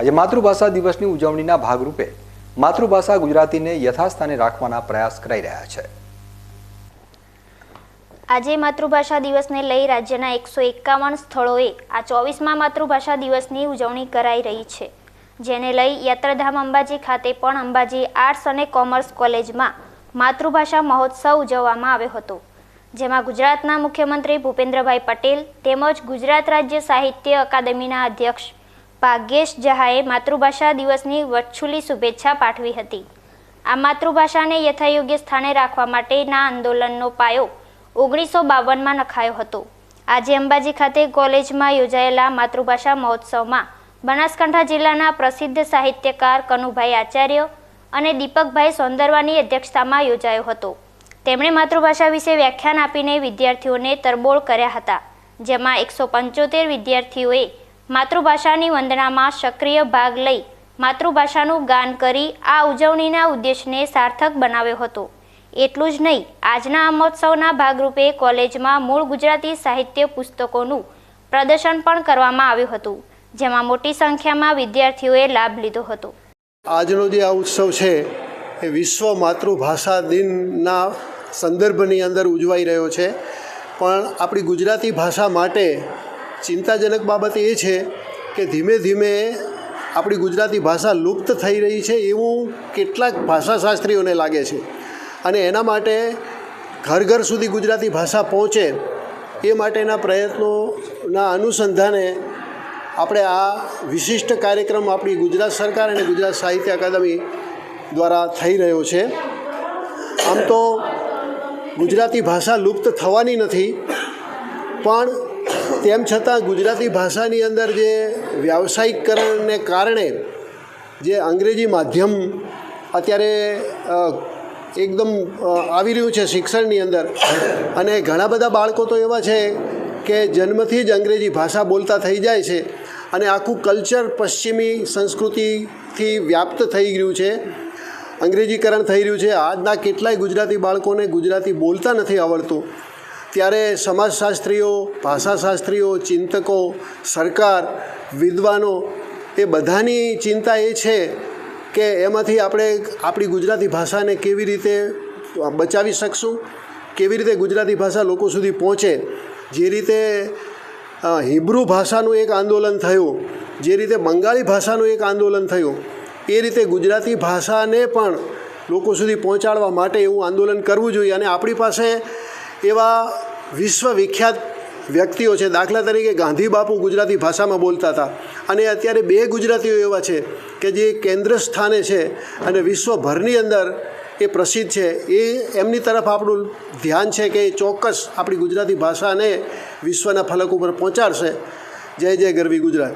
આજે માતૃભાષા દિવસની ઉજવણીના ભાગરૂપે માતૃભાષા ગુજરાતીને યથાસ્થાને રાખવાના પ્રયાસ કરાઈ રહ્યા છે. આજે માતૃભાષા દિવસને લઈ રાજ્યના એકસો એકાવન સ્થળોએ આ ચોવીસમાં માતૃભાષા દિવસની ઉજવણી કરાઈ રહી છે. જેને લઈ યાત્રાધામ અંબાજી ખાતે પણ અંબાજી આર્ટ્સ અને કોમર્સ કોલેજમાં માતૃભાષા મહોત્સવ ઉજવવામાં આવ્યો હતો. જેમાં ગુજરાતના મુખ્યમંત્રી ભૂપેન્દ્રભાઈ પટેલ તેમજ ગુજરાત રાજ્ય સાહિત્ય અકાદમીના અધ્યક્ષ ભાગ્યેશ જહાએ માતૃભાષા દિવસની વચ્છુલી શુભેચ્છા પાઠવી હતી. આ માતૃભાષાને યથાયોગ્ય સ્થાને રાખવા માટેના આંદોલનનો પાયો ઓગણીસો બાવનમાં નખાયો હતો. આજે અંબાજી ખાતે કોલેજમાં યોજાયેલા માતૃભાષા મહોત્સવમાં બનાસકાંઠા જિલ્લાના પ્રસિદ્ધ સાહિત્યકાર કનુભાઈ આચાર્ય અને દીપકભાઈ સોંદરવાની અધ્યક્ષતામાં યોજાયો હતો. તેમણે માતૃભાષા વિશે વ્યાખ્યાન આપીને વિદ્યાર્થીઓને તરબોળ કર્યા હતા, જેમાં એકસો પંચોતેર વિદ્યાર્થીઓએ માતૃભાષાની વંદનામાં સક્રિય ભાગ લઈ માતૃભાષાનું ગાન કરી આ ઉજવણીના ઉદ્દેશને સાર્થક બનાવ્યો હતો. એટલું જ નહીં, આજના આ મહોત્સવના ભાગરૂપે કોલેજમાં મૂળ ગુજરાતી સાહિત્ય પુસ્તકોનું પ્રદર્શન પણ કરવામાં આવ્યું હતું, જેમાં મોટી સંખ્યામાં વિદ્યાર્થીઓએ લાભ લીધો હતો. આજનો જે આ ઉત્સવ છે, એ વિશ્વ માતૃભાષા દિનના સંદર્ભની અંદર ઉજવાઈ રહ્યો છે. પણ આપણી ગુજરાતી ભાષા માટે ચિંતાજનક બાબત એ છે કે ધીમે ધીમે આપણી ગુજરાતી ભાષા લુપ્ત થઈ રહી છે એવું કેટલાક ભાષાશાસ્ત્રીઓને લાગે છે. અને એના માટે ઘર ઘર સુધી ગુજરાતી ભાષા પહોંચે એ માટેના પ્રયત્નોના અનુસંધાને આપણે આ વિશિષ્ટ કાર્યક્રમ આપણી ગુજરાત સરકાર અને ગુજરાત સાહિત્ય અકાદમી દ્વારા થઈ રહ્યો છે. આમ તો ગુજરાતી ભાષા લુપ્ત થવાની નથી, પણ તેમ છતાં ગુજરાતી ભાષાની અંદર જે વ્યાવસાયિકરણને કારણે જે અંગ્રેજી માધ્યમ અત્યારે એકદમ આવી રહ્યું છે શિક્ષણની અંદર, અને ઘણા બધા બાળકો તો એવા છે કે જન્મથી જ અંગ્રેજી ભાષા બોલતા થઈ જાય છે અને આખું કલ્ચર પશ્ચિમી સંસ્કૃતિથી વ્યાપ્ત થઈ ગયું છે, અંગ્રેજીકરણ થઈ રહ્યું છે. આજના કેટલાય ગુજરાતી બાળકોને ગુજરાતી બોલતા નથી આવડતું. ત્યારે સમાજશાસ્ત્રીઓ, ભાષાશાસ્ત્રીઓ, ચિંતકો, સરકાર, વિદ્વાનો, એ બધાની ચિંતા એ છે કે એમાંથી આપણે આપણી ગુજરાતી ભાષાને કેવી રીતે બચાવી શકશું? કેવી રીતે ગુજરાતી ભાષા લોકો સુધી પહોંચે? જે રીતે હિબ્રુ ભાષાનું એક આંદોલન થયું, જે રીતે બંગાળી ભાષાનું એક આંદોલન થયું, એ રીતે ગુજરાતી ભાષાને પણ લોકો સુધી પહોંચાડવા માટે એવું આંદોલન કરવું જોઈએ. અને આપણી પાસે એવા વિશ્વવિખ્યાત વ્યક્તિઓ છે. દાખલા તરીકે ગાંધી બાપુ ગુજરાતી ભાષામાં બોલતા હતા. અને અત્યારે બે ગુજરાતીઓ એવા છે કે જે કેન્દ્ર સ્થાને છે અને વિશ્વભરની અંદર એ પ્રસિદ્ધ છે. એ એમની તરફ આપણું ધ્યાન છે કે એ ચોક્કસ આપણી ગુજરાતી ભાષાને વિશ્વના ફલક ઉપર પહોંચાડશે. જય જય ગરવી ગુજરાત.